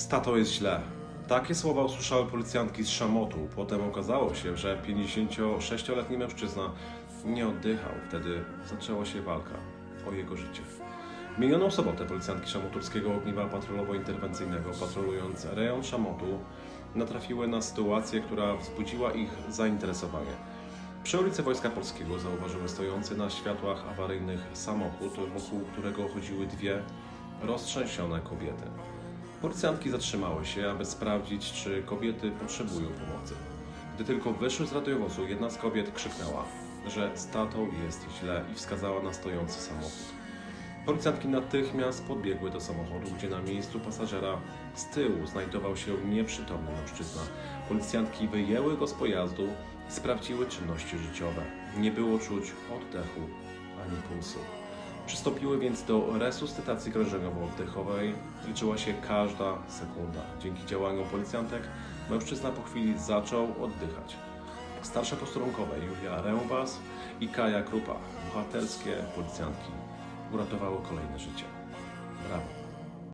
Stato jest źle. Takie słowa usłyszały policjantki z Szamotu. Potem okazało się, że 56-letni mężczyzna nie oddychał. Wtedy zaczęła się walka o jego życie. Minioną sobotę policjantki szamoturskiego ogniwa patrolowo-interwencyjnego, patrolując rejon Szamotu, natrafiły na sytuację, która wzbudziła ich zainteresowanie. Przy ulicy Wojska Polskiego zauważyły stojący na światłach awaryjnych samochód, wokół którego chodziły dwie roztrzęsione kobiety. Policjantki zatrzymały się, aby sprawdzić, czy kobiety potrzebują pomocy. Gdy tylko wyszły z radiowozu, jedna z kobiet krzyknęła, że z tatą jest źle i wskazała na stojący samochód. Policjantki natychmiast podbiegły do samochodu, gdzie na miejscu pasażera z tyłu znajdował się nieprzytomny mężczyzna. Policjantki wyjęły go z pojazdu i sprawdziły czynności życiowe. Nie było czuć oddechu ani pulsu. Przystąpiły więc do resuscytacji krążeniowo-oddechowej. Liczyła się każda sekunda. Dzięki działaniom policjantek mężczyzna po chwili zaczął oddychać. Starsze posterunkowe Julia Rębas i Kaja Krupa, bohaterskie policjantki, uratowały kolejne życie. Brawo.